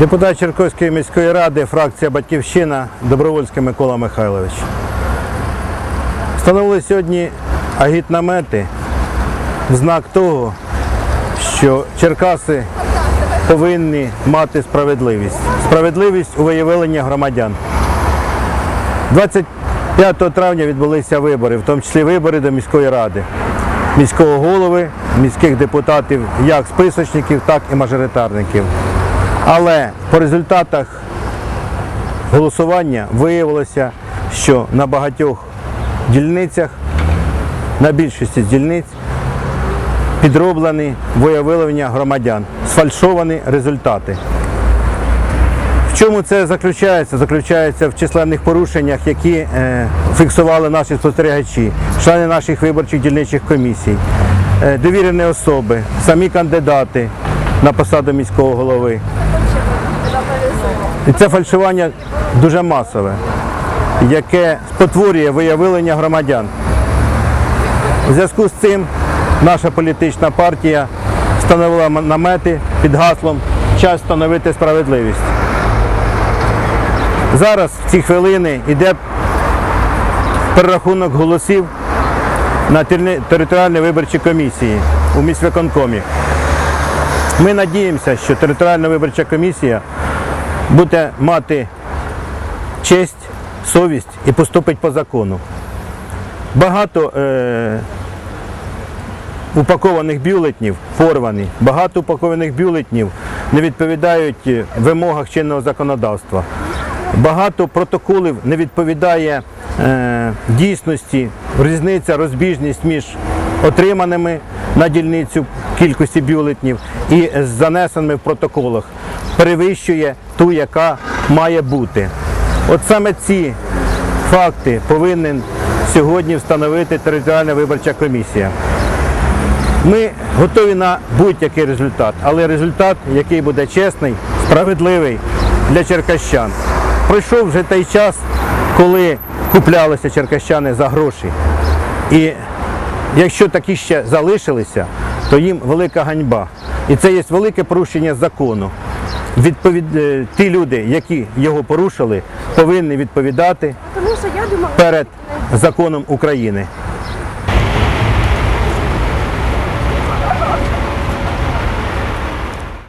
Депутат Черкоської міської ради, фракція Батьківщина, Добровольський Микола Михайлович. Встановили сьогодні агітнамети в знак того, що Черкаси повинні мати справедливість. Справедливість у виявленні громадян. 25 травня відбулися вибори, в тому числі вибори до міської ради, міського голови, міських депутатів, як списочників, так і мажоритарників. Але по результатах голосування виявилося, що на багатьох дільницях, на більшості дільниць, підроблені виявлення громадян, сфальшовані результати. В чому це заключається? Заключається в численних порушеннях, які е, фіксували наші спостерігачі, члени наших виборчих дільничих комісій, е, довірені особи, самі кандидати на посаду міського голови. І це фальшування дуже масове, яке спотворює виявлення громадян. У зв'язку з цим наша політична партія встановила намети під гаслом Час встановити справедливість. Зараз в ці хвилини йде перерахунок голосів на тери- територіальні виборчі комісії у міськвиконкомі. Ми надіємося, що територіальна виборча комісія буде мати честь, совість і поступить по закону. Багато е, упакованих бюлетнів порвані, багато упакованих бюлетнів не відповідають е, вимогах чинного законодавства. Багато протоколів не відповідає е, дійсності, різниця, розбіжність між отриманими на дільницю кількості бюлетнів і з занесеними в протоколах перевищує ту, яка має бути. От саме ці факти повинен сьогодні встановити територіальна виборча комісія. Ми готові на будь-який результат, але результат, який буде чесний, справедливий для черкащан. Пройшов вже той час, коли куплялися черкащани за гроші. І якщо такі ще залишилися, то їм велика ганьба. І це є велике порушення закону. Відповід... е, Ті люди, які його порушили, повинні відповідати перед законом України.